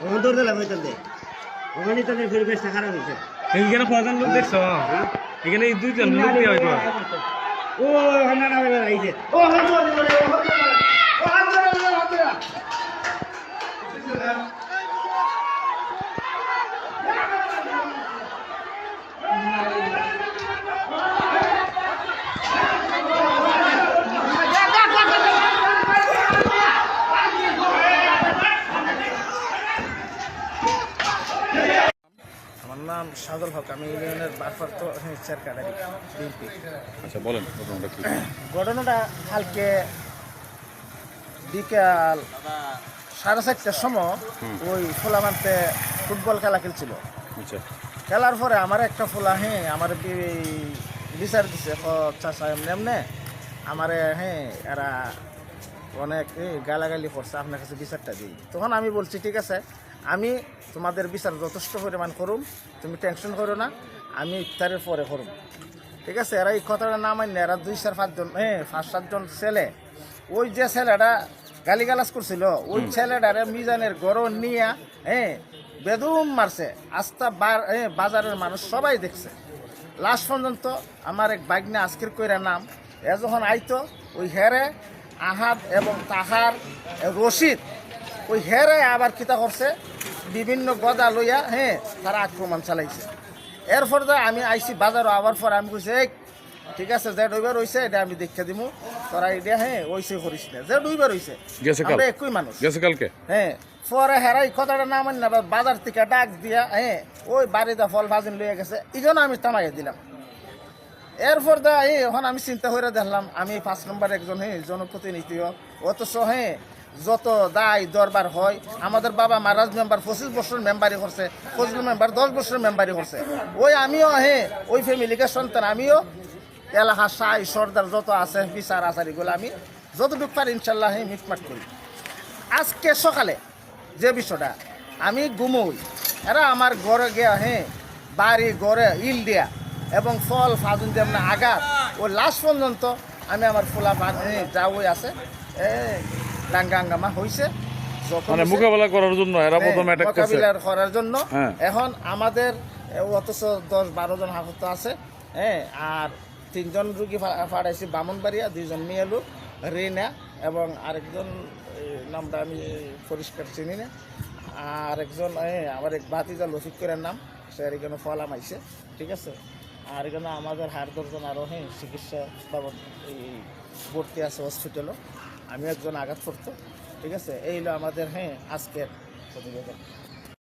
দৌড় দিলাম ওইখান দিয়ে ওখানে তো পরিবেশটা খারাপ হয়েছে এখানে কজন লোক দেখছ? এখানে দুইজন লোক দিয়ে হয়তো ও ওখানে না আইছে ও হাত ধরে, ও হাত ধরে, ও হাত ধরে, ও হাত ধরে। আমার নাম সাদল হক আমি ইউনিয়নের ভারপ্রাপ্ত চেয়ার কাটারি বিএনপি। আচ্ছা বলেন ঘটনাটা কি? ঘটনাটা কালকে বিকাল সাড়ে চারটার সময় ওই ফোলা ফোলামানতে ফুটবল খেলা খেলছিল। আচ্ছা। খেলার পরে আমার একটা ফোলা হ্যাঁ আমার বিচার দিছে চাষা এমনি এমনি আমারে হ্যাঁ এরা অনেক গালাগালি করছে আপনার কাছে বিচারটা দিই। তখন আমি বলছি ঠিক আছে আমি তোমাদের বিচার যথেষ্ট পরিমাণ করুম। তুমি টেনশন করো না আমি ইফতারের পরে করুম। ঠিক আছে? এরা এই কথাটা না মান্য এরা দুই চার পাঁচজন হ্যাঁ পাঁচ সাতজন ছেলে। ওই যে ছেলেটা গালিগালাজ করছিল ওই ছেলেটারে মিজানের গরম নিয়ে হ্যাঁ বেদুম মারছে। আস্তা বার হ্যাঁ বাজারের মানুষ সবাই দেখছে। লাস্ট পর্যন্ত আমার এক বাগনা আজকের কইরা নাম এ যখন আইতো ওই হেরে আহাদ এবং তাহার রশিদ ওই হেরে আবার কিতা করছে? বিভিন্ন গদা লইয়া হ্যাঁ তারা আক্রমণ চালাইছে। এরপর তো আমি আইছি বাজারও আবার পর আমি কইছি ঠিক আছে যে ডুইবার হইছে এটা আমি দেখে দিমু। তোরা এটা হ্যাঁ ওইসে করিস না। যে ডুইবার হইছে? আমরা একই মানুষ। গেছে কালকে? হ্যাঁ পরে হেরাই কথাটা না মানি না বাজার থেকে ডাক দিয়া হ্যাঁ ওই বাড়িতে ফল ভাজিন লইয়া গেছে। এজন্য আমি তামাইয়া দিলাম। এরপর দা এই এখন আমি চিন্তা করে দেখলাম আমি পাঁচ নম্বর একজন হ্যাঁ জনপ্রতিনিধি। অথচ হ্যাঁ যত দায় দরবার হয়, আমাদের বাবা মারাজ মেম্বার, পঁচিশ বছর মেম্বারি করছে ফজলুল মেম্বার, দশ বছর মেম্বারি করছে। ওই আমিও হ্যাঁ ওই ফ্যামিলিকে সন্তান আমিও এলাকা সাই সর্দার যত আছে, বিচার আচারিগুলো আমি যতটুকু পারি ইনশাল্লাহ হ্যাঁ মিটমাট করি। আজকে সকালে যে বিষয়টা, আমি ঘুমোই এরা আমার ঘরে গিয়া হ্যাঁ বাড়ি ঘরে ইল দিয়া এবং ফল ফাজুন যেমন আঘাত ও লাস্ট পর্যন্ত আমি আমার ফোলা পানি যা ওই আছে। হাঙ্গামা হয়েছে মানে মোকাবেলা করার জন্য এরা হ্যাঁ, প্রথমে অ্যাটাক করছে। মোকাবিলার করার জন্য। হ্যাঁ। এখন আমাদের অথচ দশ বারো জন আহত আছে হ্যাঁ আর তিনজন রুগী ফাড়াইছি বামনবাড়িয়া দুইজন মেয়ে লোক রিনা এবং আরেকজন নামটা আমি পরিষ্কার চিনি না। আরেকজন এ, আমার এক ভাতিজা লফিক নাম সে এখানে ফলাম আইছে ঠিক আছে? আর এখানে আমাদের হাড় দর্জন আরও হ্যাঁ চিকিৎসা বাবদ এই ভর্তি আছে হসপিটালও আমি একজন আঘাত করতো ঠিক আছে? এই হলো আমাদের হ্যাঁ আজকের প্রতিবেদন।